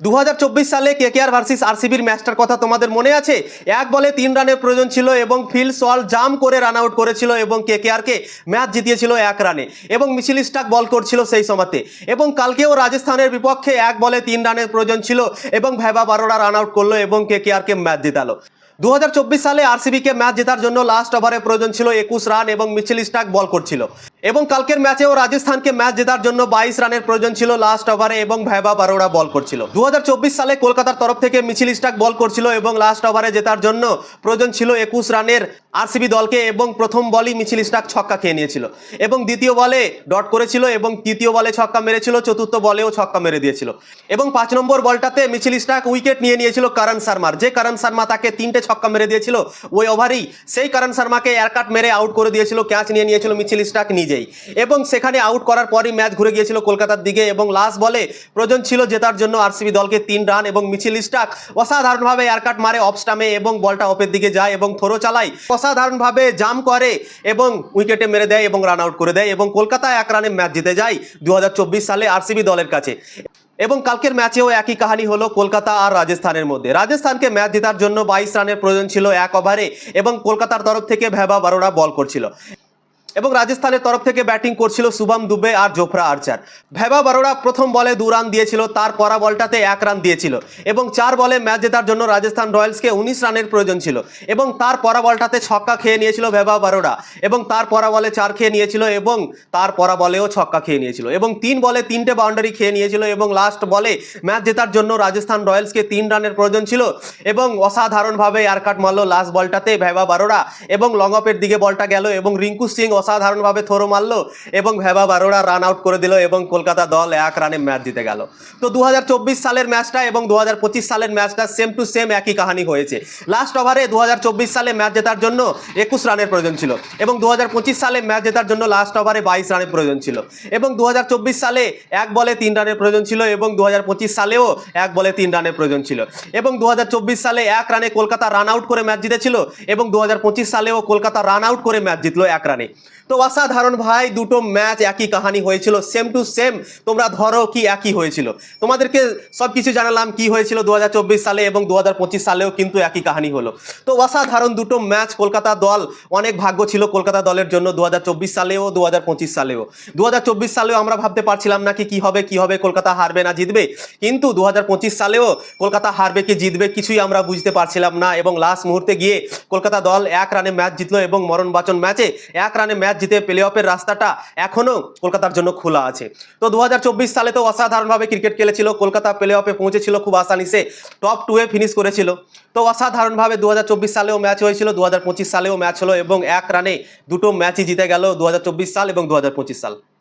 দু হাজার চব্বিশ সালে কেকেআর ভার্সেস আরসিবির ম্যাচটার কথা তোমাদের মনে আছে? এক বলে তিন রানের প্রয়োজন ছিল এবং ফিল সল জাম করে রান আউট করেছিল এবং কে কেকেআরকে ম্যাচ জিতিয়েছিল এক রানে। এবং মিছিল স্টাক বল করছিল সেই সময়তে। এবং কালকেও রাজস্থানের বিপক্ষে এক বলে তিন রানের প্রয়োজন ছিল এবং ভেবা বারোটা রান আউট করল এবং কে কেকেআরকে ম্যাচ জিতালো। দু হাজার চব্বিশ সালে আরসিবিকে ম্যাচ জেতার জন্য লাস্ট ওভারে প্রয়োজন ছিল একুশ রান এবং মিছিল স্টাক বল করছিল। এবং কালকের ম্যাচেও রাজস্থানকে ম্যাচ জেতার জন্য বাইশ রানের প্রয়োজন ছিল লাস্ট ওভারে এবং ভেবা বারোড়া বল করছিল। দু হাজার চব্বিশ সালে কলকাতার তরফ থেকে মিছিল স্টাক বল করছিল এবং লাস্ট ওভারে জেতার জন্য প্রয়োজন ছিল একুশ রানের আরসিবি দলকে এবং প্রথম বলই মিছিল স্টাক ছক্কা খেয়ে নিয়েছিল। এবং দ্বিতীয় বলে ডট করেছিল এবং তৃতীয় বলে ছক্কা মেরেছিল, চতুর্থ বলেও ছক্কা মেরে দিয়েছিল। এবং পাঁচ নম্বর বলটাতে মিছিল স্টাক উইকেট নিয়ে নিয়েছিল করণ শর্মার যে করণ শর্মা তাকে তিনটে ছক্কা মেরে দিয়েছিল, ওই ওভারেই সেই করণ শর্মাকে এয়ারকাট মেরে আউট করে দিয়েছিল, ক্যাচ নিয়ে নিয়েছিল মিছিল স্টাক নিজেই। এবং সেখানে আউট করার পরই ম্যাচ ঘুরে গিয়েছিল কলকাতার দিকে এবং লাস্ট বলে প্রয়োজন ছিল জেতার জন্য আরসিবি দলকে তিন রান এবং মিছিল স্টাক। অসাধারণভাবে এয়ারকাট মারে অফ স্টামে এবং বলটা অফের দিকে যায় এবং থ্রো চালায়। অসাধারণভাবে জাম করে এবং উইকেটে মেরে দেয় এবং রান আউট করে দেয় এবং কলকাতা এক রানে ম্যাচ জিতে যায় দু হাজার চব্বিশ সালে আরসিবি দলের কাছে। এবং কালকের ম্যাচেও একই কাহিনী হলো কলকাতা আর রাজস্থানের মধ্যে। রাজস্থানকে ম্যাচ জেতার জন্য বাইশ রানের প্রয়োজন ছিল এক ওভারে এবং কলকাতার তরফ থেকে ভেবা বারোরা বল করছিল। এবং রাজস্থানের তরফ থেকে ব্যাটিং করছিল শুভম দুবে আর জোফরা আর্চার। ভেবা বারোড়া প্রথম বলে দু রান দিয়েছিল, তার পরা বলটাতে এক রান দিয়েছিল এবং চার বলে ম্যাচ জেতার জন্য রাজস্থান রয়্যালসকে উনিশ রানের প্রয়োজন ছিল এবং তার পরা বলটাতে ছক্কা খেয়ে নিয়েছিল ভেবা বারোড়া এবং তার পরা বলে চার খেয়ে নিয়েছিল এবং তার পরা বলেও ছক্কা খেয়ে নিয়েছিল এবং তিন বলে তিনটে বাউন্ডারি খেয়ে নিয়েছিল এবং লাস্ট বলে ম্যাচ জেতার জন্য রাজস্থান রয়্যালসকে তিন রানের প্রয়োজন ছিল এবং অসাধারণভাবে এয়ারকাট মারলো লাস্ট বলটাতে ভেবা বারোড়া এবং লং অফের দিকে বলটা গেল এবং রিঙ্কু সিং অসাধারণভাবে থ্রো মারলো এবং ভেবা বারোড়া রান আউট করে দিল এবং কলকাতা দল এক রানে ম্যাচ জিতে গেল। তো দু হাজার চব্বিশ সালের ম্যাচটা এবং দু হাজার পঁচিশ সালের ম্যাচটা সেম টু সেম একই কাহিনী হয়েছে। লাস্ট ওভারে দু হাজার চব্বিশ সালে ম্যাচ জেতার জন্য একুশ রানের প্রয়োজন ছিল এবং দু হাজার পঁচিশ সালে ম্যাচ জেতার জন্য লাস্ট ওভারে বাইশ রানের প্রয়োজন ছিল এবং দু হাজার চব্বিশ সালে এক বলে তিন রানের প্রয়োজন ছিল এবং দু হাজার পঁচিশ সালেও এক বলে তিন রানের প্রয়োজন ছিল এবং দু হাজার চব্বিশ সালে এক রানে কলকাতা রান আউট করে ম্যাচ জিতেছিল এবং দু হাজার পঁচিশ সালেও কলকাতা রান আউট করে ম্যাচ জিতলো এক রানে তো অসাধারণ ভাই, দুটো ম্যাচ একই কাহানি হয়েছিল সেম টু সেম তোমরা ধরো কি একই হয়েছিল। তোমাদেরকে সব কিছু জানালাম কি হয়েছিল দু সালে এবং দু সালেও কিন্তু একই কাহানি হলো। তো অসাধারণ দুটো ম্যাচ কলকাতা দল, অনেক ভাগ্য ছিল কলকাতা দলের জন্য দু সালেও দু সালেও। দু সালেও আমরা ভাবতে পারছিলাম না কি কি হবে কি হবে, কলকাতা হারবে না, জিতবে। কিন্তু দু হাজার পঁচিশ সালেও কলকাতা হারবে কি, জিতবে কিছুই আমরা বুঝতে পারছিলাম না এবং লাস্ট মুহূর্তে গিয়ে কলকাতা দল এক রানে ম্যাচ জিতলো এবং মরণ বাচন ম্যাচে এক রানে ম্যাচ জিতে প্লে অফের রাস্তাটা এখনও কলকাতার জন্য খোলা আছে। তো দু হাজার চব্বিশ সালে তো অসাধারণভাবে ক্রিকেট খেলেছিল, কলকাতা প্লে অফে পৌঁছেছিল খুব আসানিসে টপ টুয়ে ফিনিশ করেছিল। তো অসাধারণভাবে দু হাজার চব্বিশ সালেও ম্যাচ হয়েছিল, দু হাজার পঁচিশ সালেও ম্যাচ হলো এবং এক রানে দুটো ম্যাচই জিতে গেল দু হাজার চব্বিশ সাল এবং দু হাজার পঁচিশ সাল।